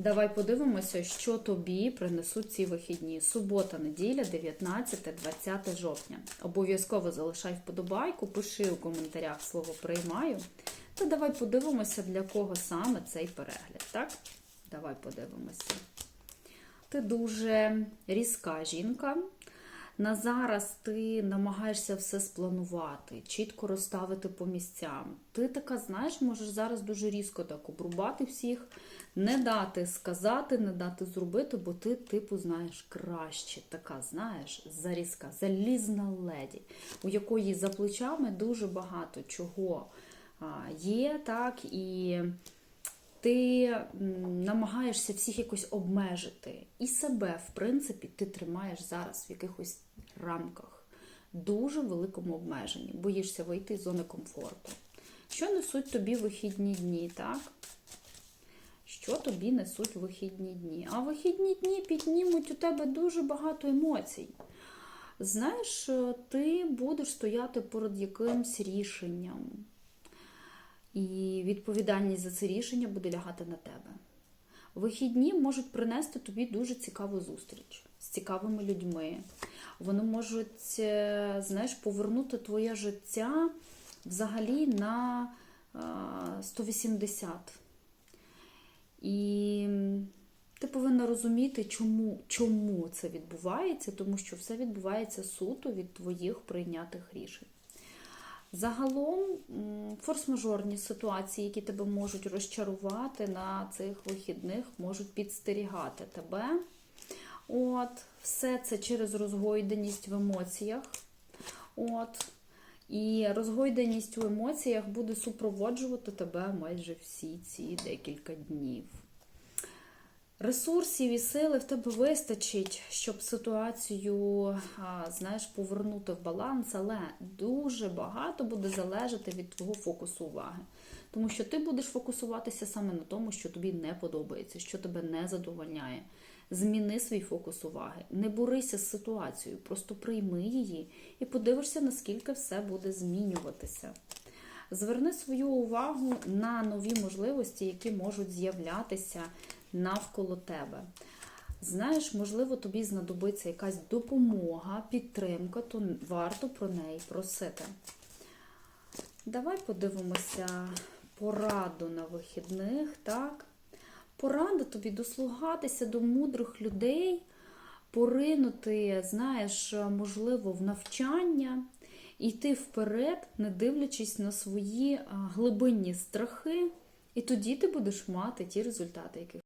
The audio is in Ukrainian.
Давай подивимося, що тобі принесуть ці вихідні. Субота, неділя, 19-20 жовтня. Обов'язково залишай вподобайку, пиши у коментарях слово приймаю. Та давай подивимося, для кого саме цей перегляд. Так? Давай подивимося. Ти дуже різка жінка. На зараз ти намагаєшся все спланувати, чітко розставити по місцям. Ти така, знаєш, можеш зараз дуже різко так обрубати всіх, не дати сказати, не дати зробити, бо ти, типу, знаєш краще. Така, знаєш, зарізка, залізна леді, у якої за плечами дуже багато чого є, так, і ти намагаєшся всіх якось обмежити. І себе, в принципі, ти тримаєш зараз в якихось рамках, дуже великому обмеженні. Боїшся вийти з зони комфорту. Що несуть тобі вихідні дні, так? Що тобі несуть вихідні дні? А вихідні дні піднімуть у тебе дуже багато емоцій. Знаєш, ти будеш стояти перед якимсь рішенням. І відповідальність за це рішення буде лягати на тебе. Вихідні можуть принести тобі дуже цікаву зустріч з цікавими людьми. Вони можуть, е, знаєш, повернути твоє життя взагалі на е, 180. І ти повинна розуміти, чому, чому це відбувається, тому що все відбувається суто від твоїх прийнятих рішень. Загалом форс-мажорні ситуації, які тебе можуть розчарувати на цих вихідних, можуть підстерігати тебе. От, все це через розгойденість в емоціях. От. І розгойденість у емоціях буде супроводжувати тебе майже всі ці декілька днів. Ресурсів і сили в тебе вистачить, щоб ситуацію, знаєш, повернути в баланс, але дуже багато буде залежати від твого фокусу уваги. Тому що ти будеш фокусуватися саме на тому, що тобі не подобається, що тебе не задовольняє. Зміни свій фокус уваги, не борися з ситуацією, просто прийми її і подивишся, наскільки все буде змінюватися. Зверни свою увагу на нові можливості, які можуть з'являтися навколо тебе. Знаєш, можливо, тобі знадобиться якась допомога, підтримка, то варто про неї просити. Давай подивимося пораду на вихідних, так? Порада тобі дослугатися до мудрих людей, поринути, знаєш, можливо, в навчання, йти вперед, не дивлячись на свої глибинні страхи, і тоді ти будеш мати ті результати, яких